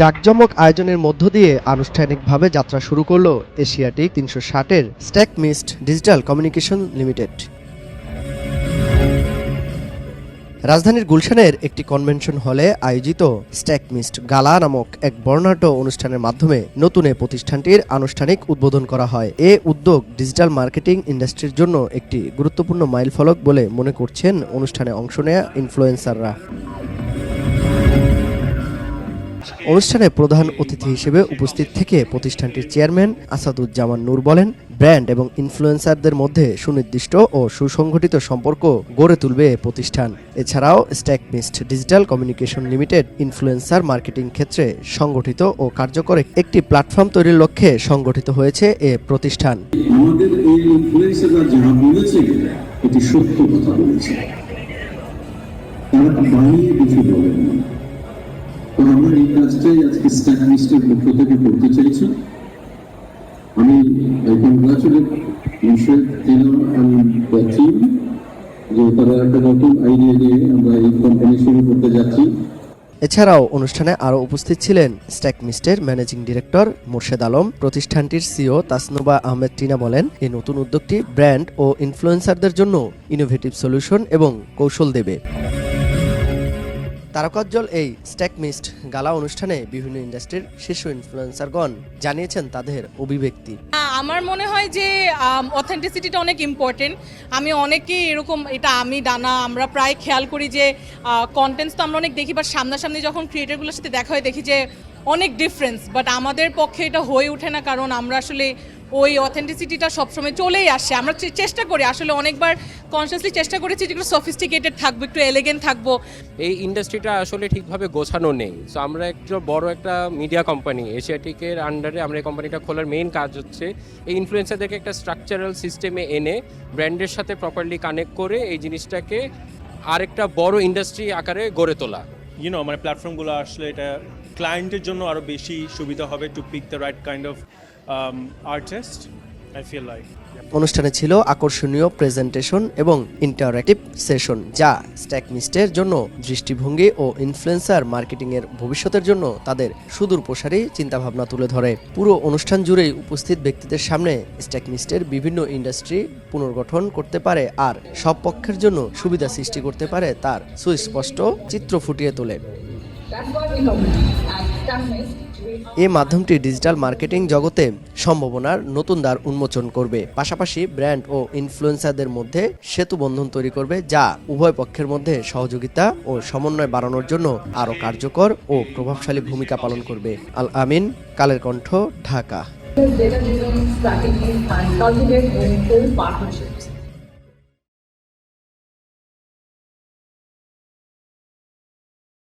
জাকজমক আয়োজনের মধ্য দিয়ে আনুষ্ঠানিকভাবে যাত্রা শুরু করল এশিয়াটিক তিনশো ষাটের stack mist digital communication limited. রাজধানীর গুলশানের একটি কনভেনশন হলে আয়োজিত স্ট্যাক মিস্ট গালা নামক এক বর্ণাঢ্য অনুষ্ঠানের মাধ্যমে নতুন এ প্রতিষ্ঠানটির আনুষ্ঠানিক উদ্বোধন করা হয়। এ উদ্যোগ ডিজিটাল মার্কেটিং ইন্ডাস্ট্রির জন্য একটি গুরুত্বপূর্ণ মাইলফলক বলে মনে করছেন অনুষ্ঠানে অংশ নেয়া ইনফ্লুয়েন্সাররা। অনুষ্ঠানে প্রধান অতিথি হিসেবে উপস্থিত থেকে প্রতিষ্ঠানটির চেয়ারম্যান আসাদুজ্জামান নূর বলেন, ব্র্যান্ড এবং ইনফ্লুয়েন্সারদের মধ্যে সুনির্দিষ্ট ও সুসংগঠিত সম্পর্ক গড়ে তুলবে প্রতিষ্ঠান। এছাড়াও stack mist digital communication limited influencer marketing ক্ষেত্রে সংগঠিত ও কার্যকর একটি প্ল্যাটফর্ম তৈরির লক্ষ্যে সংগঠিত হয়েছে এ প্রতিষ্ঠান। আমাদের এই ইনফ্লুয়েন্সাররা যারা বলেছে এটি সত্য কথা বলেছে। তারা বানিয়ে কিছু কাজটাই আজকে স্ট্যাক লিস্টের পক্ষ থেকে করতে চাইছি। আমি কংগ্রাচুলেট অ্যান্ড টিম যে তারা একটা নতুন আইডিয়া নিয়ে আমরা এই কোম্পানি শুরু করতে যাচ্ছি। এছাড়াও অনুষ্ঠানে আরও উপস্থিত ছিলেন স্ট্যাক মিস্টের ম্যানেজিং ডিরেক্টর মোর্শেদ আলম, প্রতিষ্ঠানটির সিও তাসনুবা আহমেদ টিনা বলেন এই নতুন উদ্যোগটি ব্র্যান্ড ও ইনফ্লুয়েন্সারদের জন্য ইনোভেটিভ সলিউশন এবং কৌশল দেবে। তারকাজ্জ্বল এই স্ট্যাক মিস্ট গালা অনুষ্ঠানে বিভিন্ন ইন্ডাস্ট্রির শীর্ষ ইনফ্লুয়েন্সারগণ জানিয়েছেন তাদের অভিব্যক্তি। আমার মনে হয় যে অথেন্টিসিটিটা অনেক ইম্পর্টেন্ট আমি অনেকেই এরকম, এটা আমি, ডানা, আমরা প্রায় খেয়াল করি যে কন্টেন্টস তো আমরা অনেক দেখি বাট সামনাসামনি যখন ক্রিয়েটারগুলোর সাথে দেখা হয় দেখি যে, অনেক ডিফারেন্স বাট আমাদের পক্ষে এটা হয়ে ওঠে না, কারণ আমরা আসলে ওই অথেন্টিসিটিটা সবসময় চলেই আসে। আমরা চেষ্টা করি আসলে অনেকবার কনসিয়াসলি চেষ্টা করেছি যেগুলো সফিস্টিকেটেড থাকব একটু এলিগেন্ট থাকব। এই ইন্ডাস্ট্রিটা আসলে ঠিকভাবে গোছানো নেই। সো আমরা একটা বড় একটা মিডিয়া কোম্পানি এশিয়াটিকের আন্ডারে আমরা এই কোম্পানিটা খোলার মেইন কাজ হচ্ছে এই ইনফ্লুয়েন্সারদেরকে একটা স্ট্রাকচারাল সিস্টেমে এনে ব্র্যান্ডের সাথে প্রপারলি কানেক্ট করে এই জিনিসটাকে আরেকটা বড় ইন্ডাস্ট্রি আকারে গড়ে তোলা। ইউ নো মানে প্ল্যাটফর্মগুলো আসলে এটা ক্লায়েন্টের জন্য আরও বেশি সুবিধা হবে to pick the right kind of artist I feel like অনুষ্ঠানে ছিল আকর্ষণীয় প্রেজেন্টেশন এবং ইন্টারঅ্যাক্টিভ সেশন যা স্ট্যাক মিস্টের জন্য দৃষ্টিভঙ্গি ও ইনফ্লুয়েন্সার মার্কেটিং এর ভবিষ্যতের জন্য তাদের সুদূর প্রসারী চিন্তাভাবনা তুলে ধরে। পুরো অনুষ্ঠান জুড়েই উপস্থিত ব্যক্তিদের সামনে স্ট্যাক মিস্টের বিভিন্ন ইন্ডাস্ট্রি পুনর্গঠন করতে পারে আর সব পক্ষের জন্য সুবিধা সৃষ্টি করতে পারে তার সুস্পষ্ট চিত্র ফুটিয়ে তোলে। এই মাধ্যমটি ডিজিটাল মার্কেটিং জগতে সম্ভাবনার নতুন দ্বার উন্মোচন করবে। পাশাপাশি ব্র্যান্ড ও ইনফ্লুয়েন্সারদের মধ্যে সেতু বন্ধন তৈরি করবে, যা উভয় পক্ষের মধ্যে সহযোগিতা ও সমন্বয় বাড়ানোর জন্য আরও কার্যকর ও প্রভাবশালী ভূমিকা পালন করবে। আল আমিন, কালের কণ্ঠ, ঢাকা।